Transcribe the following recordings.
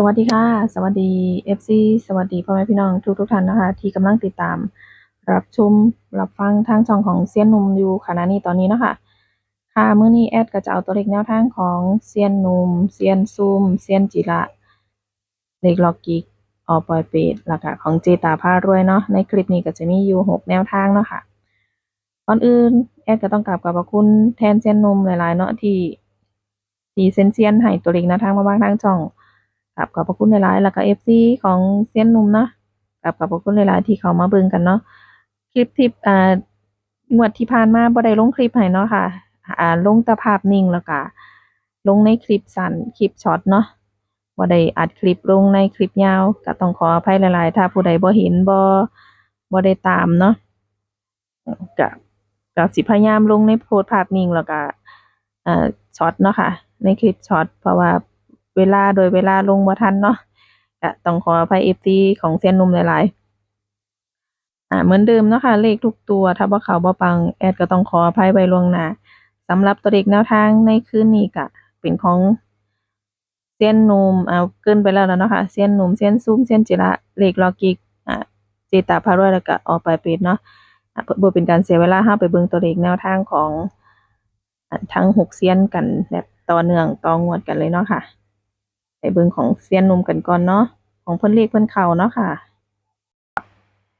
สวัสดีค่ะ สวัสดี FC สวัสดีพ่อแม่พี่น้องทุกทุกท่านนะคะ ที่กำลังติดตาม รับชมรับฟังทางช่องของเซียนหนุ่มอยู่ขณะนี้ตอนนี้เนาะคะค่ะเมื้อนี้แอดก็จะเอาตัวเลขแนวทางของเซียนหนุ่มเซียนซุมเซียนจิระเลขล็อกกิกออปอยเปดแล้วก็ของเจตาพารวยเนาะในคลิปนี้ก็จะมีอยู่หกแนวทางเนาะค่ะก่อนอื่นแอดก็ต้องกราบขอบพระคุณแทนเซียนหนุ่มหลายๆ เนาะที่ที่เซียนเซียนให้ตัวเลขแนวทางมาบ้างทางช่อง กับขอบพระคุณหลายๆแล้วก็เอฟซีของเซียนนุ่มเนาะกับขอบพระคุณหลายๆที่เขามาเบิ่งกันเนาะคลิปที่อ่างวดที่ผ่านมาบ่ได้ลงคลิปให้เนาะค่ะ อ่าลงแต่ภาพนิ่งแล้วก็ลงในคลิปสั้นคลิปช็อตเนาะบ่ได้อัดคลิปลงในคลิปยาวก็ต้องขออภัยหลายๆ ถ้าผู้ใดบ่เห็นบ่บ่ได้ตามเนาะก็ก็สิพยายามลงในโพสภาพนิ่งแล้วก็อ่อช็อตเนาะค่ะ ในคลิปช็อตเพราะว่า เวลาโดยเวลาลงบ่ทันเนาะก็ต้องขออภัย FC ของเซียนนุ่มหลายๆอ่าเหมือนเดิมเนาะค่ะเลขทุกตัว ถ้าบ่เขาบ่ปังแอดก็ต้องขออภัยไว้ล่วงหน้าสำหรับตัวเลขแนวทางในคืนนี้ก็เป็นของเซียนนุ่มเอาเกินไปแล้วแล้วเนาะค่ะเซียนนุ่มเซียนซุมเซียนจิระเลขลอกิกอ่าเจตาพารวยแล้วก็ออกไปเป็ดเนาะเพื่อบ่เป็นการเสียเวลาเราไปเบิ่งตัวเลขแนวทางของทั้งหกเซียนกันแบบต่อเนื่องต่องวดกันเลยเนาะค่ะ ไปเบิ่งของเซียนนุ่มกันก่อนเนาะของเพิ่นเลขเพิ่นเข้าเนาะค่ะ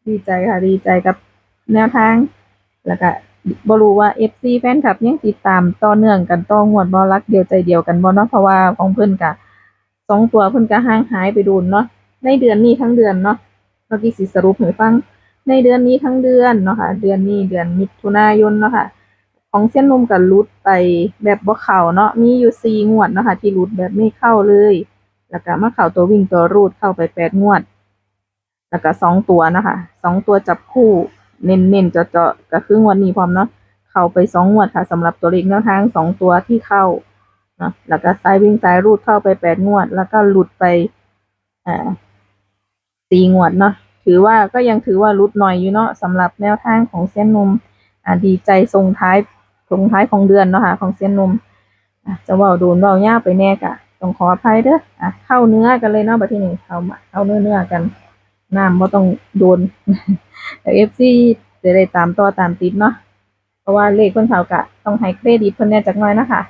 ดีใจค่ะ ดีใจกับแนวทาง แล้วก็บรู้ว่า FC แฟนคลับยังติดตามต่อเนื่องกันต่องวดบ่รักเดียวใจเดียวกันบ่เนาะเพราะว่าของเพิ่นก็สองตัวเพิ่นก็ห่างหายไปโดนเนาะในเดือนนี้ทั้งเดือนเนาะเมื่อกี้สิสรุปให้ฟัง ในเดือนนี้ทั้งเดือนเนาะค่ะ เดือนนี้เดือนมิถุนายนเนาะค่ะ ของเส้นนมกับรุดไปแบบบ่เข้าเนาะมีอยู่สี่งวดเนาะค่ะที่รุดแบบไม่เข้าเลย แล้วก็มาเข้าตัววิ่งตัวรูดเข้าไปแปดงวด แล้วก็สองตัวนะคะสองตัวจับคู่เน้นๆเจาะๆก็คืองวดนี้พร้อมเนาะเข้าไปสองงวดค่ะสำหรับตัวเลขแนวทางสองตัวที่เข้าเนาะแล้วก็สายวิ่งสายรูดเข้าไปแปดงวด แล้วก็หลุดไปอ่าสี่งวดเนาะถือว่าก็ยังถือว่ารุดหน่อยอยู่เนาะสำหรับแนวทางของเส้นนมอ่าดีใจส่งท้าย ส่งท้ายของเดือนเนาะค่ะของเส้นนมจะเว่าโดนเว้ายากไปแน่กะต้องขออภัยเด้ออะเข้าเนื้อกันเลยเนาะบัดที่นี้เข้ามาเข้าเนื้อเนื้อกันน้ำบ่ต้องโดนแต่เอฟซีจะได้ตามต่อตามติดเนาะเพราะว่าเลขเพิ่นเขากะต้องให้เครดิตเพิ่นแน่จักหน่อยนะคะ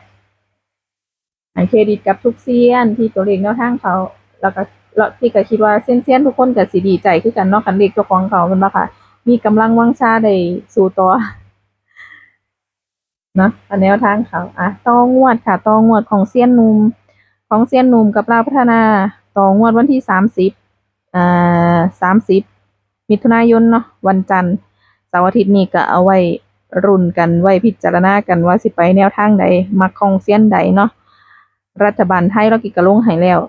ให้เครดิตกับทุกเซียนที่ตัวเลขแนวทางเขาแล้วก็แล้วที่ก็คิดว่าเซียนเซียนๆทุกคนก็สิดีใจคือกันเนาะคันเลขเจ้าของเขาเพิ่นบ่ค่ะ มีกำลังวังชาได้สู่ต่อ นาะแนวทางเขาอะตองงวดค่ะตองงวดของเซียนหนุ่มของเซียนหนุ่มกับลาวพัฒนาตองงวดวันที่สามสิบอ่าสามสิบมิถุนายนเนาะวันจันทร์เสาร์อาทิตย์นี้ก็เอาไว้รุ่นกันไว้พิจารณากันว่าสิไปแนวทางใดมักของเซียนใดเนาะรัฐบาลไทยเรากิกระลงให้แล้ว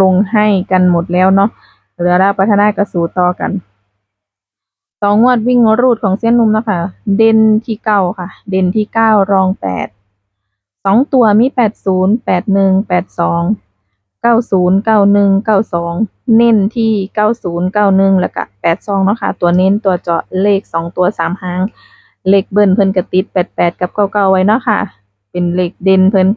ลงให้กันหมดแล้วเนาะเหลือลาวพัฒนากระสูต่อกัน สองงวดวิ่งรูดของเส้นนุ่มนะคะ เด่นที่เก้าค่ะ เด่นที่เก้ารองแปดสองตัวมีแปดศูนย์แปดหนึ่งแปดสองเก้าศูนย์เก้าหนึ่งเก้าสองเน้นที่เก้าศูนย์เก้าหนึ่งแล้วก็แปดสองเนาะค่ะ ตัวเน้นตัวเจาะเลขสองตัวสามหาง เลขเบิ้ลเพิ่นกระติดแปดแปดกับเก้าเก้าไว้เนาะค่ะ เป็นเลขเด่นเพิ่น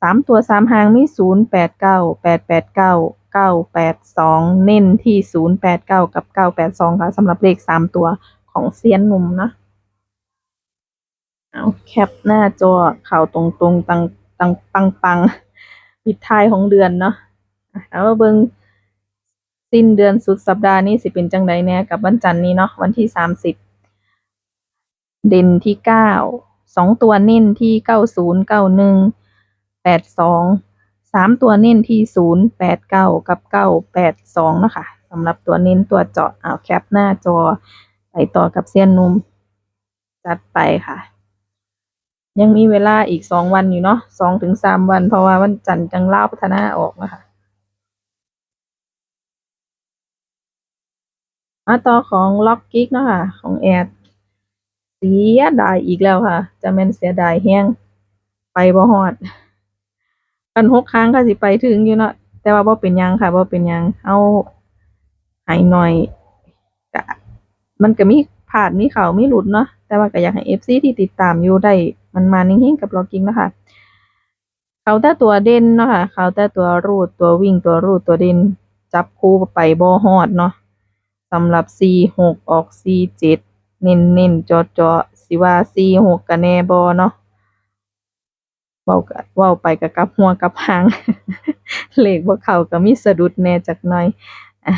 สามตัวสามหางมีศูนย์แปดเก้าแปดแปดเก้า 982 เน้นที่ 089 กับ 982 ค่ะสำหรับเลข 3 ตัวของเซียนหนุ่มนะ เอาแคปหน้าจอข่าวตรงๆ ตังตังปังปังปิดท้ายของเดือนเนาะแล้วเบิงสิ้นเดือนสุดสัปดาห์นี้สิเป็นจังไดแน่กับวันจันทร์นี้เนาะวันที่ 30 เด่นที่ 9 2 ตัวเน้นที่ 90 91 82 สามตัวเน้นที่ศูนย์แปดเก้ากับเก้าแปดสองนะคะสำหรับตัวเน้นตัวเจาะเอาแคปหน้าจอไปต่อกับเซียนนุ่มจัดไปค่ะ ยังมีเวลาอีกสองวันอยู่เนาะสองถึงสามวัน เพราะว่าวันจันทร์จังเล่าพัฒนาออกนะคะมาต่อของล็อกกิกเนาะค่ะ ของแอดเสียดายอีกแล้วค่ะ จะแม่นเสียดายแห้งไปบ่ฮอด กันหกครั้งก็สิไปถึงอยู่เนาะแต่ว่าบ่เป็นยังค่ะบ่เป็นยังเอาให้หน่อยกะมันก็มีพลาดมีเข้ามีหลุดเนาะแต่ว่าก็อยากให้ FC ที่ติดตามอยู่ได้มันมานิ่งๆกับล็อกกิ้งนะคะเขาแต่ตัวเด่นเนาะค่ะเขาแต่ตัวรูดตัววิ่งตัวรูดตัวเด่นจับคู่ไปบ่ฮอดเนาะสำหรับ46ออก47เน้นเน้นๆเจาะเจาะๆสิว่า46ก็แน่บ่เนาะ เว้าก็เว้าไปก็กลับหัวกลับหาง เลขบ่เข้าก็มีสะดุดแหน่จักหน่อยอะ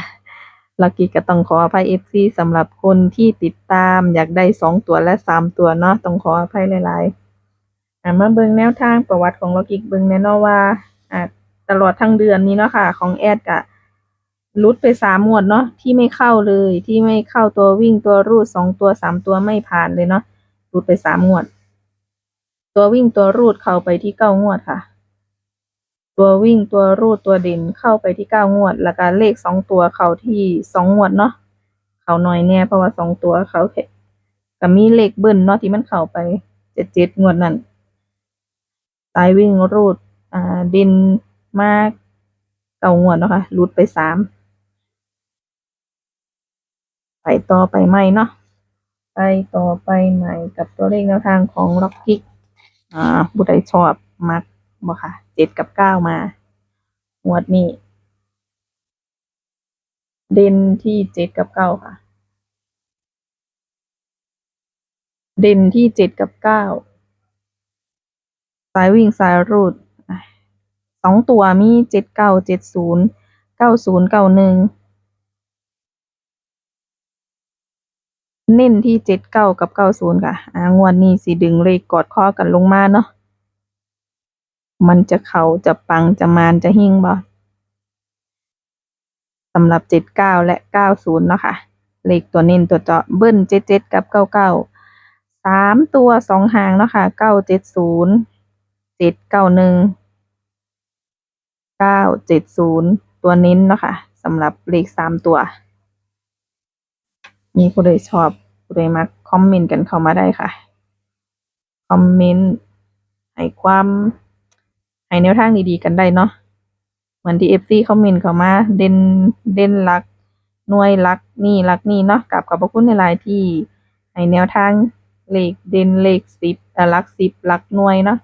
ลักกี้ก็ต้องขออภัย FC สำหรับคนที่ติดตามอยากได้2ตัวและ3ตัวเนาะต้องขออภัยหลายๆอ่ามาเบิ่งแนวทางประวัติของล็อกกิกเบิ่งแน่เนาะว่าอ่าตลอดทั้งเดือนนี้เนาะค่ะ ของแอดก็หลุดไปสามงวดเนาะที่ไม่เข้าเลยที่ไม่เข้าตัววิ่งตัวรูดสองตัวสามตัวไม่ผ่านเลยเนาะลุดไปสามงวด ตัววิ่งตัวรูดเข้าไปที่เก้างวดค่ะ ตัววิ่งตัวรูดตัวเด่นเข้าไปที่เก้างวด แล้วก็เลขสองตัวเข้าที่สองงวดเนาะเข้าหน้อยแน่เพราะว่าสองตัวเขาแค่ก็มีเลขเบิ้ลเนาะที่มันเข้าไปเจ็ดเจ็ดงวดนั้นสายวิ่งรูดอ่าดินมากเก่างวดเนาะค่ะรูดไปสามไปต่อไปใหม่เนาะไปต่อไปใหม่กับตัวเลขแนวทางของล็อกกิก อ่าผู้ใดชอบมักบ่ค่ะเจ็ดกับเก้ามางวดนี้ เด่นที่เจ็ดกับเก้าค่ะ เด่นที่เจ็ดกับเก้าสายวิ่งสายรูดสองตัวมีเจ็ดเก้าเจ็ดศูนย์เก้าศูนย์เก้าหนึ่ง เน้นที่เจ็ดเก้ากับเก้าศูนย์ค่ะอ่างวดนี้สิดึงเลขกอดข้อกันลงมาเนาะมันจะเขาจะปังจะมานจะหิ่งบ่สำหรับเจ็ดเก้าและเก้าศูนย์เนาะค่ะเลขตัวเน้นตัวเจาะเบิ้ลเจ็ดเจ็ดกับเก้าเก้าสามตัวสองหางเนาะค่ะเก้าเจ็ดศูนย์เจ็ดเก้าหนึ่งเก้าเจ็ดศูนย์ตัวเน้นเนาะค่ะสำหรับเลขสามตัว มีผู้ใดชอบผู้ใดมักคอมเมนต์กันเข้ามาได้ค่ะ คอมเมนต์ให้ความให้แนวทางดีๆกันได้เนาะเหมือนที่เอฟซีคอมเมนต์เข้ามา เด่นเด่นรักหน่วยรักนี่รักนี่เนาะกับขอบพระคุณในหลายที่ให้แนวทางเลขเด่นเลขสิบรักสิบรักหน่วยเนาะ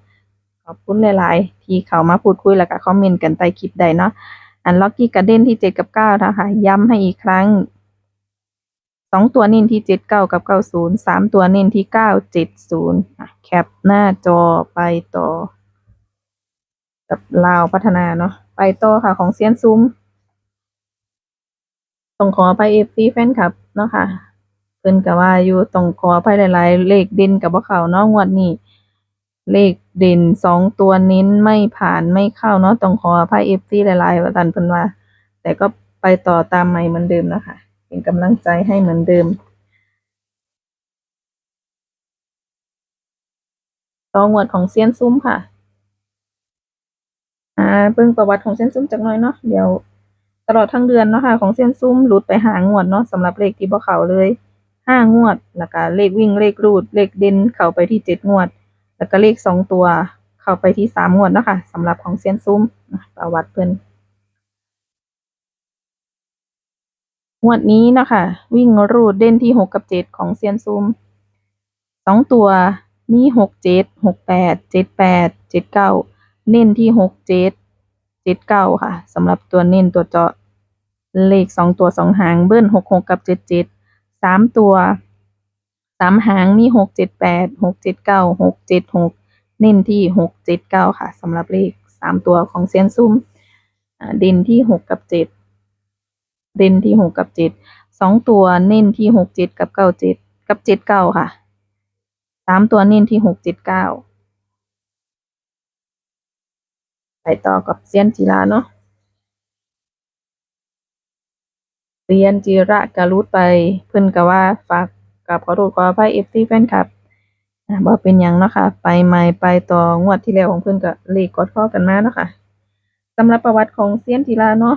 ขอบคุณหลายๆ ที่เขามาพูดคุยแล้วก็คอมเมนต์กันใต้คลิปใดเนาะอันล็อกกี้กระเด็นที่เจ็ดกับเก้านะคะ ย้ำให้อีกครั้ง สองตัวเน้นที่เจ็ดเก้ากับเก้าศูนย์สามตัวเน้นที่เก้าเจ็ดศูนย์แคปหน้าจอไปต่อ กับลาวพัฒนาเนาะไปต่อค่ะของเซียนซุ้มต้องขอไปเอฟซีแฟนคลับเนาะค่ะเพิ่นก็ว่าอยู่ต้องขออภัยหลาย ๆ เลขเด่นกับบ่เขาเนาะงวดนี้เลขเด่นสองตัวเน้นไม่ผ่านไม่เข้าเนาะต้องขออภัยเอฟซีหลายๆวันเพิ่นว่า แต่ก็ไปต่อตามใหม่เหมือนเดิมนะคะ เป็นกำลังใจให้เหมือนเดิมต่องวดของเซียนซุ้มค่ะ อ่าเบิ่งประวัติของเซียนซุ้มจักน่อยเนาะ เดี๋ยวตลอดทั้งเดือนเนาะค่ะของเซียนซุ้มหลุดไปหางวดเนาะสำหรับเลขที่บ่เขาเลยห้างวด แล้วก็เลขวิ่งเลขรูด เลขเด่นเข้าไปที่เจ็ดงวด แล้วก็เลขสองตัวเข้าไปที่สามงวดเนาะค่ะสำหรับของเซียนซุ้มประวัติเพิ่น งวดนี้นะคะ วิ่งรูดเด่นที่หกกับเจ็ดของเซียนซุมสองตัวมีหกเจ็ดหกแปดเจ็ดแปดเจ็ดเก้าเน้นที่หกเจ็ดเจ็ดเก้าค่ะสำหรับตัวเน้นตัวเจาะเลขสองตัวสองหางเบิ้ลหกหกกับเจ็ดเจ็ดสามตัวสามหางมีหกเจ็ดแปดหกเจ็ดเก้าหกเจ็ดหกเน้นที่หกเจ็ดเก้าค่ะสำหรับเลขสามตัวของเซียนซุ่มเด่นที่หกกับเจ็ด เด่นที่หกกับเจ็ดสองตัวเน้นที่หกเจ็ดกับเก้าเจ็ดกับเจ็ดเก้าค่ะสามตัวเน้นที่หกเจ็ดเก้าไปต่อกับเซียนจีราเนาะเรียนจิระกะรุดไปเพิ่อนก็ว่าฝากกับขอโทษขออภัย FC แฟนคลับอ่าบ่เป็นหยังเนาะค่ะ ไปใหม่ไปต่องวดที่แล้วของเพิ่อนก็เลขกอดข้อกันมาเนาะค่ะสำหรับประวัติของเซียนจิราเนาะ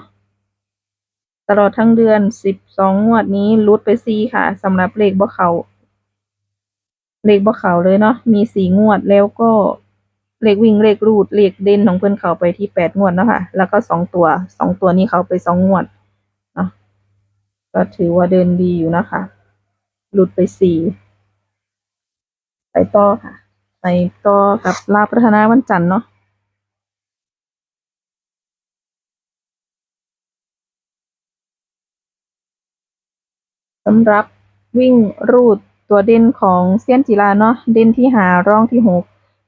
ตลอดทั้งเดือน12งวดนี้ลุดไป4ค่ะสำหรับเลขบ่เขาเลขบ่เขาเลยเนาะมี4งวดแล้วก็เลขวิ่งเลขรูดเลขเด่นของเพิ่อนเขาไปที่8งวดเนาะค่ะ แล้วก็2ตัว2ตัวนี้เขาไป2งวดเนาะก็ถือว่าเดินดีอยู่นะคะหลุดไปสี่ไปต่อค่ะ ไปต่อกับลาพัฒนาวันจันทร์เนาะ สำหรับวิ่งรูดตัวเด่นของเซียนจิราเนาะเด่นที่หารองที่หก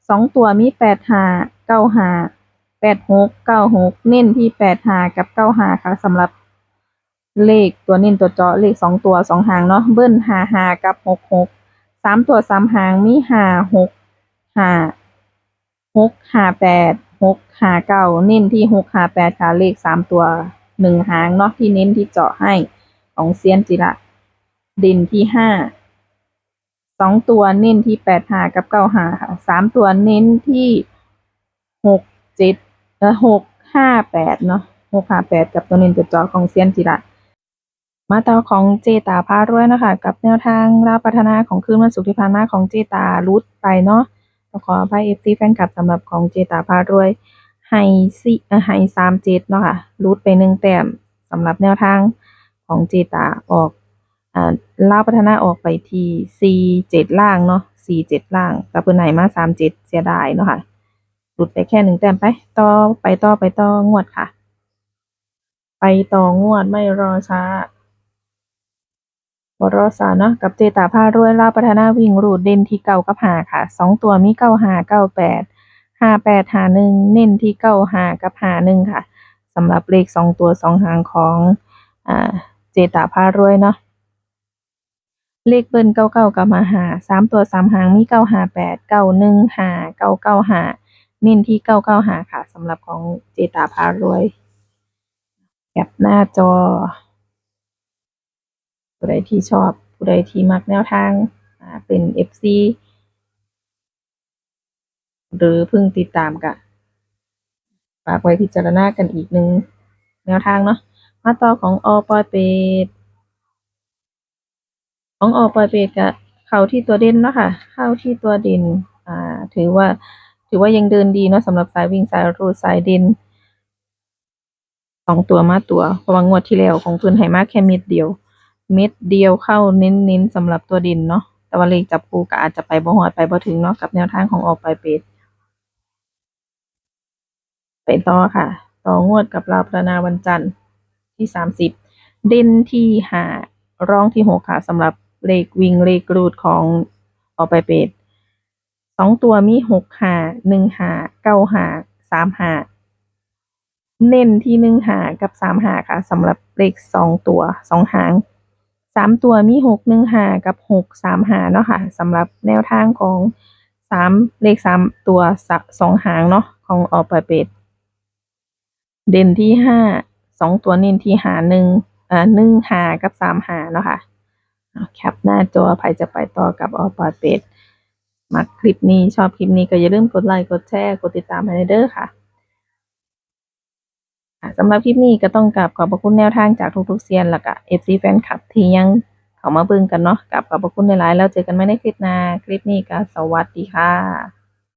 สองตัวมีแปดหาเก้าหาแปดหกเก้าหกเน้นที่แปดหากับเก้าหาค่ะสำหรับเลขตัวเน้นตัวเจาะเลขสองตัวสองหางเนาะเบิ้ลหาหากับหกหกสามตัวสามหางมีหาหกหาหกหาแปดหกหาเก้าเน้นที่หกหาแปดค่ะเลขสามตัวหนึ่งหางเนาะที่เน้นที่เจาะให้ของเซียนจิระ ดินที่ห้าสองตัวเน้นที่แปดหากับเก้าหาค่ะสามตัวเน้นที่หกเจ็ดเออหกห้าแปดเนาะหกห้าแปดกับตัวเน้นตัวจอของเซียนจิระมาต่อของเจตาพารวยนะคะ กับแนวทางราวพัฒนาของคืนวันศุกร์ที่ผ่านมาของเจตารุดไปเนาะต้อขออภัยเอฟซีแฟนคลับสำหรับของเจตาพารวยให้สิเออให้สามเจ็ดเนาะค่ะรุดไปหนึ่งแต้มสำหรับแนวทางของเจตาออก ลาวพัฒนาออกไปที่สี่เจ็ดล่างเนาะสี่เจ็ดล่างแต่เพิ่นให้มาสามเจ็ดเสียดายเนาะค่ะหลุดไปแค่หนึ่งแต้มไป ต่อไปต่อไปต่องวดค่ะ ไปต่องวดไม่รอช้าบรอสาเนาะกับเจตาพารวยลาพัฒนาวิ่งรูดเด่นที่เก้ากับหาค่ะสองตัวมีเก้าหาเก้าแปดห้าแปดหาหนึ่งเน้นที่เก้าหากับหาหนึ่งค่ะสำหรับเลขสองตัวสองหางของอ่าเจตาพารวยเนาะ เลขเบิ้ลเก้าเก้ากับมาหาสามตัวสามหางมีเก้าหาแปดเก้าหนึ่งหาเก้าเก้าหาเน้นที่เก้าเก้าหาค่ะสำหรับของเจตาพารวยแคปหน้าจอ ผู้ใดที่ชอบผู้ใดที่มักแนวทางเป็น FC หรือเพิ่งติดตามกะฝากไว้พิจารณากันอีกหนึ่งแนวทางเนาะมาต่อของอปอเปด ของออกปลอยเปรตกะเข้าที่ตัวเด่นเนาะค่ะเข้าที่ตัวเด่นอ่า ถือว่า ถือว่ายังเดินดีเนาะสำหรับสายวิ่งสายรูดสายเด่นสองตัวมาตัวเพราะว่างวดที่แล้วของเพิ่นให้มากแค่เม็ดเดียว เม็ดเดียวเข้าเน้นเน้นสำหรับตัวเด่นเนาะแต่ว่าเลขจับคู่ก็อาจจะไปบ่ฮอดไปบ่ถึงเนาะกับแนวทางของออกปลอยเปรตไปต่อค่ะ ต่องวดกับลาวพัฒนาวันจันทร์ที่สามสิบเด่นที่หารองที่หกค่ะสำหรับ เลขวิ่งเลขรูดของออกไปเป็ดสองตัวมีหกหาหนึ่งหาเก้าหาสามหาเน้นที่หนึ่งหากับสามหาค่ะสำหรับเลขสองตัวสองหางสามตัวมีหกหนึ่งหากับหกสามหาเนาะค่ะสำหรับแนวทางของสามเลขสามตัวสองหางเนาะของออกไปเป็ดเด่นที่ห้าสองตัวเน้นที่หาหนึ่งอ่าหนึ่งหากับสามหาเนาะค่ะ แคปหน้าจอภัยจะไปต่อกับออปอดเป็ดมาคลิปนี้ชอบคลิปนี้ก็อย่าลืมกดไลค์กดแชร์กดติดตามให้เด้อค่ะสำหรับคลิปนี้ก็ต้องกราบขอบพระคุณแนวทางจากทุกๆเซียนแล้วก็เอฟซีแฟนคลับที่ยังเข้ามาเบิ่งกันเนาะกับขอบพระคุณหลายๆแล้วเจอกันใหม่ในคลิปหน้าคลิปนี้ก็สวัสดีค่ะ